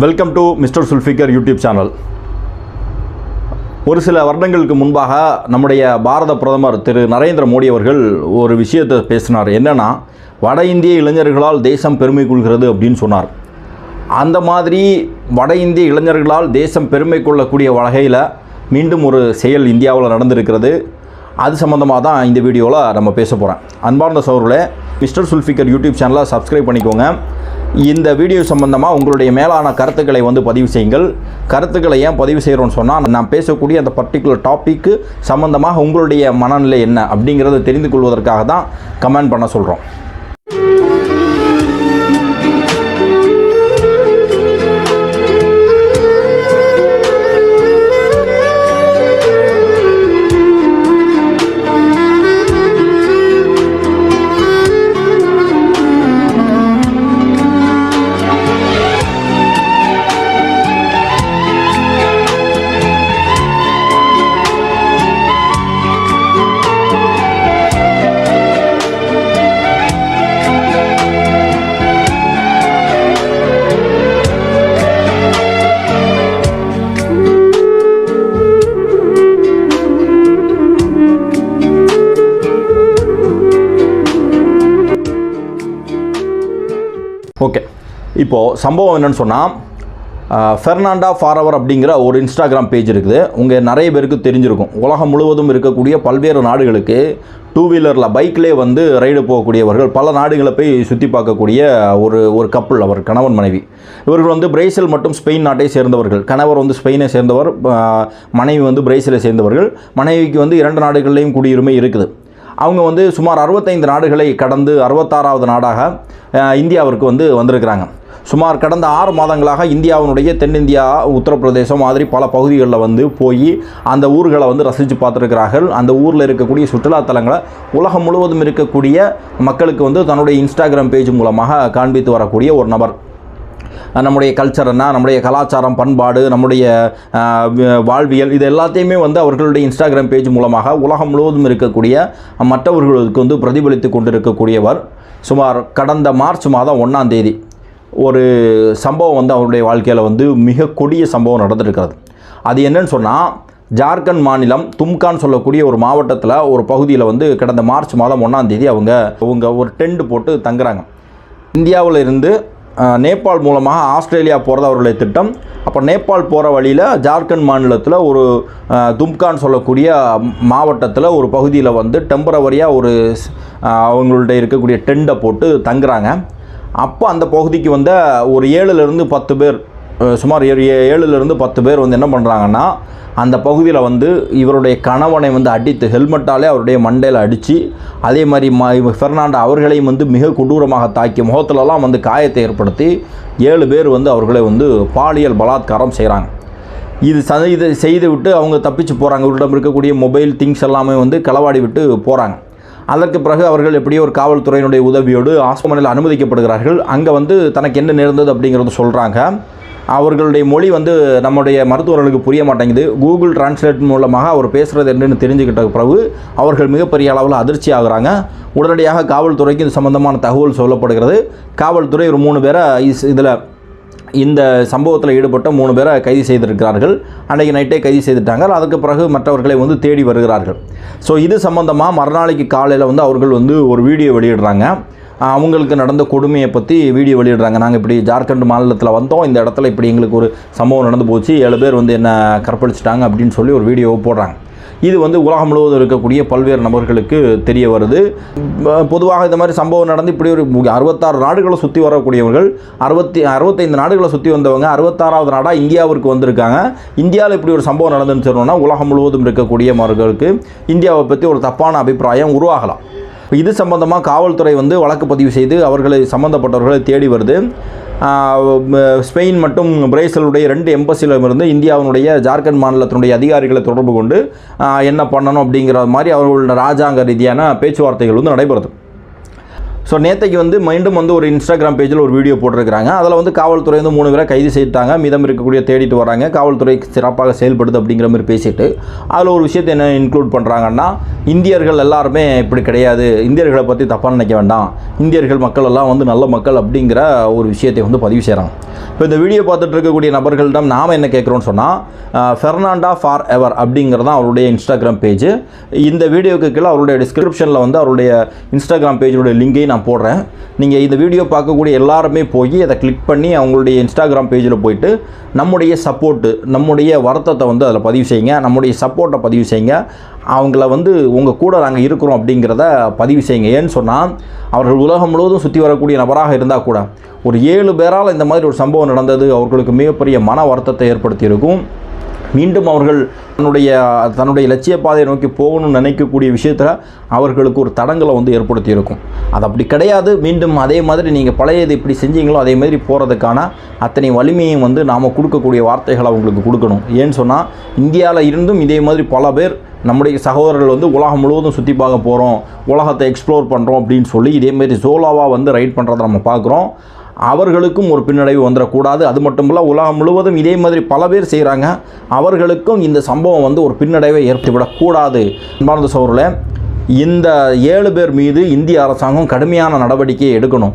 Welcome to mister Zulfikar YouTube channel ஒரு சில வருடங்களுக்கு முன்பாக நம்முடைய பாரத பிரதமர் திரு நரேந்திர மோடி அவர்கள் ஒரு விஷயத்தை பேசினார். என்னென்னா வட இந்திய இளைஞர்களால் தேசம் பெருமை கொள்கிறது அப்படின்னு சொன்னார். அந்த மாதிரி வட இந்திய இளைஞர்களால் தேசம் பெருமை கொள்ளக்கூடிய வகையில் மீண்டும் ஒரு செயல் இந்தியாவில் நடந்திருக்கிறது. அது சம்மந்தமாக தான் இந்த வீடியோவில் நம்ம பேச போகிறேன் அன்பார்ந்த சோர்களே மிஸ்டர் சுல்ஃபிகர் யூடியூப் சேனலை சப்ஸ்கிரைப் பண்ணிக்கோங்க. இந்த வீடியோ சம்பந்தமாக உங்களுடைய மேலான கருத்துக்களை வந்து பதிவு செய்யுங்கள். கருத்துக்களை ஏன் பதிவு செய்கிறோன்னு சொன்னால் நான் பேசக்கூடிய அந்த பர்டிகுலர் டாப்பிக்கு சம்பந்தமாக உங்களுடைய மனநிலை என்ன அப்படிங்கிறத தெரிந்து கொள்வதற்காக தான் கமெண்ட் பண்ண சொல்கிறோம் ஓகே. இப்போது சம்பவம் என்னன்னு சொன்னால் ஃபெர்னாண்டா ஃபாரவர் அப்படிங்கிற ஒரு இன்ஸ்டாகிராம் பேஜ் இருக்குது. உங்கள் நிறைய பேருக்கு தெரிஞ்சிருக்கும். உலகம் முழுவதும் இருக்கக்கூடிய பல்வேறு நாடுகளுக்கு டூ வீலரில் பைக்லேயே வந்து ரைடு போகக்கூடியவர்கள் பல நாடுகளை போய் சுற்றி பார்க்கக்கூடிய ஒரு ஒரு கப்பல் அவர் கணவன் மனைவி. இவர்கள் வந்து பிரேசில் மற்றும் ஸ்பெயின் நாட்டை சேர்ந்தவர்கள். கணவர் வந்து ஸ்பெயினை சேர்ந்தவர் மனைவி வந்து பிரேசிலை சேர்ந்தவர்கள். மனைவிக்கு வந்து இரண்டு நாடுகள்லேயும் குடியுரிமை இருக்குது. அவங்க வந்து சுமார் அறுபத்தைந்து நாடுகளை கடந்து அறுபத்தாறாவது நாடாக இந்தியாவிற்கு வந்து வந்திருக்கிறாங்க. சுமார் கடந்த ஆறு மாதங்களாக இந்தியாவினுடைய தென்னிந்தியா உத்தரப்பிரதேசம் மாதிரி பல பகுதிகளில் வந்து போய் அந்த ஊர்களை வந்து ரசித்து பார்த்துருக்கிறார்கள். அந்த ஊரில் இருக்கக்கூடிய சுற்றுலாத்தலங்களை உலகம் முழுவதும் இருக்கக்கூடிய மக்களுக்கு வந்து தன்னுடைய இன்ஸ்டாகிராம் பேஜ் மூலமாக காண்பித்து வரக்கூடிய ஒரு நபர். நம்முடைய கல்ச்சர் என்ன நம்முடைய கலாச்சாரம் பண்பாடு நம்முடைய வாழ்வியல் இது எல்லாத்தையுமே வந்து அவர்களுடைய இன்ஸ்டாகிராம் பேஜ் மூலமாக உலகம் முழுவதும் இருக்கக்கூடிய மற்றவர்களுக்கு வந்து பிரதிபலித்து கொண்டிருக்கக்கூடியவர். சுமார் கடந்த மார்ச் மாதம் ஒன்றாம் தேதி ஒரு சம்பவம் வந்து அவருடைய வாழ்க்கையில் வந்து மிக கொடிய சம்பவம் நடந்திருக்கிறது. அது என்னன்னு சொன்னால் ஜார்க்கண்ட் மாநிலம் தும்கான் சொல்லக்கூடிய ஒரு மாவட்டத்தில் ஒரு பகுதியில் வந்து கடந்த மார்ச் மாதம் ஒன்றாம் தேதி அவங்க அவங்க ஒரு டென்ட் போட்டு தங்குறாங்க. இந்தியாவில் இருந்து நேபாள் மூலமாக ஆஸ்திரேலியா போகிறது அவருடைய திட்டம். அப்போ நேபாள் போகிற வழியில் ஜார்க்கண்ட் மாநிலத்தில் ஒரு தும்கான் தும்கான்னு சொல்லக்கூடிய மாவட்டத்தில் ஒரு பகுதியில் வந்து டெம்பரவரியாக ஒரு அவங்கள்ட்ட இருக்கக்கூடிய டெண்டை போட்டு தங்குறாங்க. அப்போ அந்த பகுதிக்கு வந்த ஒரு ஏழுலேருந்து பத்து பேர் சுமார் ஏழு ஏழுலேருந்து பத்து பேர் வந்து என்ன பண்ணுறாங்கன்னா அந்த பகுதியில் வந்து இவருடைய கணவனை வந்து அடித்து ஹெல்மெட்டாலே அவருடைய மண்டையில் அடித்து அதே மாதிரி ம ஃபெர்னாண்டோ அவர்களையும் வந்து மிக கொடூரமாக தாக்கி முகத்துலலாம் வந்து காயத்தை ஏற்படுத்தி ஏழு பேர் வந்து அவர்களை வந்து பாலியல் பலாத்காரம் செய்கிறாங்க இது ச இதை செய்து விட்டு அவங்க தப்பிச்சு போகிறாங்க இவரிடம் இருக்கக்கூடிய மொபைல் திங்ஸ் எல்லாமே வந்து களவாடி விட்டு போகிறாங்க அதற்கு பிறகு அவர்கள் எப்படியோ ஒரு காவல்துறையினுடைய உதவியோடு ஆஸ்பமனையில் அனுமதிக்கப்படுகிறார்கள். அங்கே வந்து தனக்கு என்ன நேர்ந்தது அப்படிங்கிறத சொல்கிறாங்க அவர்களுடைய மொழி வந்து நம்முடைய மருத்துவர்களுக்கு புரிய மாட்டேங்குது. கூகுள் டிரான்ஸ்லேட் மூலமாக அவர் பேசுகிறது என்னென்னு தெரிஞ்சுக்கிட்ட பிறகு அவர்கள் மிகப்பெரிய அளவில் அதிர்ச்சி ஆகுறாங்க. உடனடியாக காவல்துறைக்கு இது சம்பந்தமான தகவல் சொல்லப்படுகிறது. காவல்துறை ஒரு மூணு பேரை இதில் இந்த சம்பவத்தில் ஈடுபட்ட மூணு பேரை கைது செய்திருக்கிறார்கள். அன்றைக்கு நைட்டே கைது செய்துட்டாங்க. அதுக்கு பிறகு மற்றவர்களை வந்து தேடி வருகிறார்கள். ஸோ இது சம்பந்தமாக மறுநாளைக்கு காலையில் வந்து அவர்கள் வந்து ஒரு வீடியோ வெளியிடுறாங்க. அவங்களுக்கு நடந்த கொடுமையை பற்றி வீடியோ வெளியிடுறாங்க. நாங்கள் இப்படி ஜார்க்கண்ட் மாநிலத்தில் வந்தோம். இந்த இடத்துல இப்படி எங்களுக்கு ஒரு சம்பவம் நடந்து போச்சு. ஏழு பேர் வந்து என்ன கற்பழிச்சிட்டாங்க அப்படின்னு சொல்லி ஒரு வீடியோவை போடுறாங்க. இது வந்து உலகம் முழுவதும் இருக்கக்கூடிய பல்வேறு நபர்களுக்கு தெரிய வருது. பொதுவாக இந்த மாதிரி சம்பவம் நடந்து இப்படி ஒரு அறுபத்தாறு நாடுகளை சுற்றி வரக்கூடியவர்கள் அறுபத்தி அறுபத்தைந்து நாடுகளை சுற்றி வந்தவங்க அறுபத்தாறாவது நாடாக இந்தியாவிற்கு வந்திருக்காங்க. இந்தியாவில் இப்படி ஒரு சம்பவம் நடந்துன்னு சொன்னோன்னா உலகம் முழுவதும் இருக்கக்கூடியவர்களுக்கு இந்தியாவை பற்றி ஒரு தப்பான அபிப்பிராயம் உருவாகலாம். இது சம்பந்தமாக காவல்துறை வந்து வழக்கு பதிவு செய்து அவர்களை சம்மந்தப்பட்டவர்களை தேடி வருது. ஸ்பெயின் மற்றும் பிரேசிலுடைய ரெண்டு எம்பசியிலும் இருந்து இந்தியாவினுடைய ஜார்க்கண்ட் மாநிலத்தினுடைய அதிகாரிகளை தொடர்பு கொண்டு என்ன பண்ணணும் அப்படிங்கிற மாதிரி அவர்களோட ராஜாங்க ரீதியான பேச்சுவார்த்தைகள் வந்து நடைபெறுது. ஸோ நேத்தைக்கு வந்து மீண்டும் வந்து ஒரு இன்ஸ்டாகிராம் பேஜில் ஒரு வீடியோ போட்டிருக்கிறாங்க. அதில் வந்து காவல்துறை வந்து மூணு பேரை கைது செய்துட்டாங்க. மீதம் இருக்கக்கூடிய தேடிட்டு வராங்க. காவல்துறை சிறப்பாக செயல்படுது அப்படிங்கிற மாதிரி பேசிட்டு அதில் ஒரு விஷயத்தை என்ன இன்க்ளூட் பண்ணுறாங்கன்னா இந்தியர்கள் எல்லாருமே இப்படி கிடையாது. இந்தியர்களை பற்றி தப்பாக நினைக்க வேண்டாம். இந்தியர்கள் மக்கள் எல்லாம் வந்து நல்ல மக்கள் அப்படிங்கிற ஒரு விஷயத்தை வந்து பதிவு செய்கிறாங்க இப்போ இந்த வீடியோ பார்த்துட்டு இருக்கக்கூடிய நபர்களிடம் நாம் என்ன கேட்குறோம்னு சொன்னால் ஃபெர்னாண்டா ஃபார் எவர் அப்படிங்கிறது தான் அவருடைய இன்ஸ்டாகிராம் பேஜ் இந்த வீடியோக்கு கீழே அவருடைய டிஸ்கிரிப்ஷனில் வந்து அவருடைய இன்ஸ்டாகிராம் பேஜோடைய லிங்கை நான் போடுறேன். நீங்கள் இந்த வீடியோ பார்க்கக்கூடிய எல்லாருமே போய் அதை கிளிக் பண்ணி அவங்களுடைய இன்ஸ்டாகிராம் பேஜில் போயிட்டு நம்முடைய சப்போர்ட்டு நம்முடைய வருத்தத்தை வந்து அதில் பதிவு செய்யுங்க. நம்முடைய சப்போர்ட்டை பதிவு செய்யுங்க. அவங்கள வந்து உங்கள் கூட நாங்கள் இருக்கிறோம் அப்படிங்கிறத பதிவு செய்யுங்க. ஏன்னு சொன்னால் அவர்கள் உலகம் முழுவதும் சுற்றி வரக்கூடிய நபராக இருந்தால் கூட ஒரு ஏழு பேரால் இந்த மாதிரி ஒரு சம்பவம் நடந்தது அவர்களுக்கு மிகப்பெரிய மன வருத்தத்தை ஏற்படுத்தியிருக்கும். மீண்டும் அவர்கள் தன்னுடைய தன்னுடைய லட்சிய பாதையை நோக்கி போகணும்னு நினைக்கக்கூடிய விஷயத்தில் அவர்களுக்கு ஒரு தடங்களை வந்து ஏற்படுத்தியிருக்கும். அது அப்படி கிடையாது. மீண்டும் அதே மாதிரி நீங்கள் பழையது இப்படி செஞ்சீங்களோ அதே மாதிரி போகிறதுக்கான அத்தனை வலிமையும் வந்து நாம் கொடுக்கக்கூடிய வார்த்தைகளை அவங்களுக்கு கொடுக்கணும். ஏன்னு சொன்னால் இந்தியாவில் இருந்தும் இதே மாதிரி பல பேர் நம்முடைய சகோதரர்கள் வந்து உலகம் முழுவதும் சுற்றி பார்க்க போகிறோம் உலகத்தை எக்ஸ்ப்ளோர் பண்ணுறோம் அப்படின்னு சொல்லி இதேமாரி சோலாவாக வந்து ரைட் பண்ணுறதை நம்ம பார்க்குறோம். அவர்களுக்கும் ஒரு பின்னடைவு வந்துடக்கூடாது அது மட்டும் இல்லை உலகம் முழுவதும் இதே மாதிரி பல பேர் செய்கிறாங்க அவர்களுக்கும் இந்த சம்பவம் வந்து ஒரு பின்னடைவை ஏற்படுத்திவிடக்கூடாது அன்பார்ந்த சோழர்களே இந்த ஏழு பேர் மீது இந்திய அரசாங்கம் கடுமையான நடவடிக்கையை எடுக்கணும்.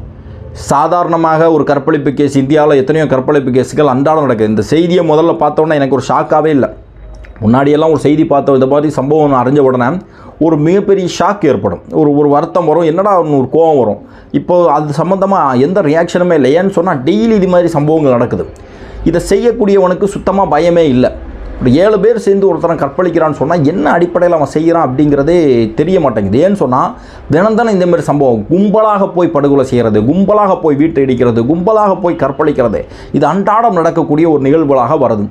சாதாரணமாக ஒரு கற்பழிப்பு கேஸ் இந்தியாவில் எத்தனையோ கற்பழிப்பு கேஸுகள் அன்றாடம் நடக்குது. இந்த செய்தியை முதல்ல பார்த்தோன்னே எனக்கு ஒரு ஷாக்காகவே இல்லை. முன்னாடியெல்லாம் ஒரு செய்தி பார்த்த இதை மாதிரி சம்பவம் அறிஞ்ச உடனே ஒரு மிகப்பெரிய ஷாக் ஏற்படும். ஒரு ஒரு வருத்தம் வரும். என்னடா ஒரு கோவம் வரும். இப்போ அது சம்மந்தமாக எந்த ரியாக்ஷனுமே இல்லை ஏன்னு சொன்னால் டெய்லி இது மாதிரி சம்பவங்கள் நடக்குது. இதை செய்யக்கூடியவனுக்கு சுத்தமாக பயமே இல்லை. இப்படி ஏழு பேர் சேர்ந்து ஒருத்தனை கற்பழிக்கிறான்னு சொன்னால் என்ன அடிப்படையில் அவன் செய்கிறான் அப்படிங்கிறதே தெரிய மாட்டேங்குது. ஏன்னு சொன்னால் தினம் தானே இந்த மாதிரி சம்பவம் கும்பலாக போய் படுகொலை செய்கிறது கும்பலாக போய் வீட்டை இடிக்கிறது கும்பலாக போய் கற்பழிக்கிறது இது அன்றாடம் நடக்கக்கூடிய ஒரு நிகழ்வுகளாக வருது.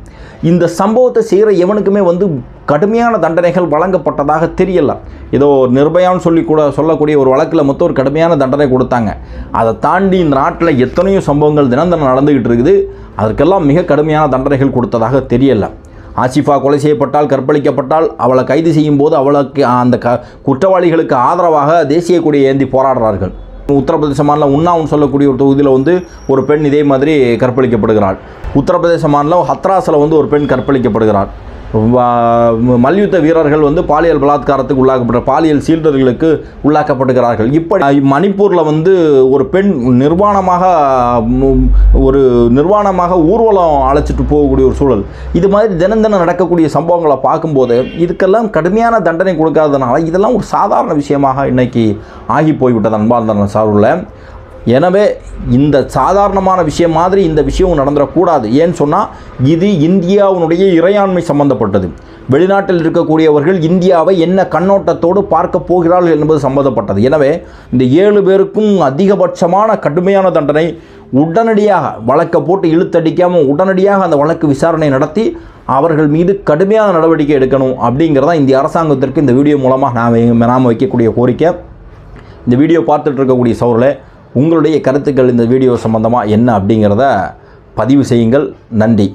இந்த சம்பவத்தை செய்கிற எவனுக்குமே வந்து கடுமையான தண்டனைகள் வழங்கப்பட்டதாக தெரியல. ஏதோ நிர்பயான்னு சொல்லி கூட சொல்லக்கூடிய ஒரு வழக்கில் மொத்தம் ஒரு கடுமையான தண்டனை கொடுத்தாங்க. அதை தாண்டி இந்த நாட்டில் எத்தனையோ சம்பவங்கள் தினம் நடந்துக்கிட்டு இருக்குது. அதற்கெல்லாம் மிக கடுமையான தண்டனைகள் கொடுத்ததாக தெரியலை. ஆசிஃபா கொலை செய்யப்பட்டால் கற்பழிக்கப்பட்டால் அவளை கைது செய்யும் போது அவளுக்கு அந்த க குற்றவாளிகளுக்கு ஆதரவாக தேசிய கொடியை ஏந்தி போராடுறார்கள். உத்தரப்பிரதேச மாநிலம் உண்ணாவும் சொல்லக்கூடிய ஒரு தொகுதியில் வந்து ஒரு பெண் இதே மாதிரி கற்பழிக்கப்படுகிறாள். உத்தரப்பிரதேச மாநிலம் ஹத்ராஸில் வந்து ஒரு பெண் கற்பழிக்கப்படுகிறாள். மல்யுத்த வீரர்கள் வந்து பாலியல் பலாத்காரத்துக்கு உள்ளாக்கப்பட்ட பாலியல் சீல்டர்களுக்கு உள்ளாக்கப்படுகிறார்கள் இப்படி மணிப்பூரில் வந்து ஒரு பெண் நிர்வாணமாக ஒரு நிர்வாணமாக ஊர்வலம் அழைச்சிட்டு போகக்கூடிய ஒரு சூழல். இது மாதிரி தினம் தினம் நடக்கக்கூடிய சம்பவங்களை பார்க்கும்போது இதுக்கெல்லாம் கடுமையான தண்டனை கொடுக்காததுனால இதெல்லாம் ஒரு சாதாரண விஷயமாக இன்னைக்கு ஆகி போய்விட்டது அன்பார்ந்த சார்பில் எனவே இந்த சாதாரணமான விஷயம் மாதிரி இந்த விஷயம் நடந்துடக்கூடாது. ஏன்னு சொன்னால் இது இந்தியாவினுடைய இறையாண்மை சம்பந்தப்பட்டது. வெளிநாட்டில் இருக்கக்கூடியவர்கள் இந்தியாவை என்ன கண்ணோட்டத்தோடு பார்க்க போகிறார்கள் என்பது சம்பந்தப்பட்டது. எனவே இந்த ஏழு பேருக்கும் அதிகபட்சமான கடுமையான தண்டனை உடனடியாக வழக்கை போட்டு இழுத்தடிக்காமல் உடனடியாக அந்த வழக்கு விசாரணை நடத்தி அவர்கள் மீது கடுமையான நடவடிக்கை எடுக்கணும் அப்படிங்கிறதான் இந்திய அரசாங்கத்திற்கு இந்த வீடியோ மூலமாக நாம் நாம் வைக்கக்கூடிய கோரிக்கை. இந்த வீடியோ பார்த்துட்டு இருக்கக்கூடிய சௌரில் உங்களுடைய கருத்துக்கள் இந்த வீடியோ சம்பந்தமாக என்ன அப்படிங்கிறத பதிவு செய்யுங்கள். நன்றி.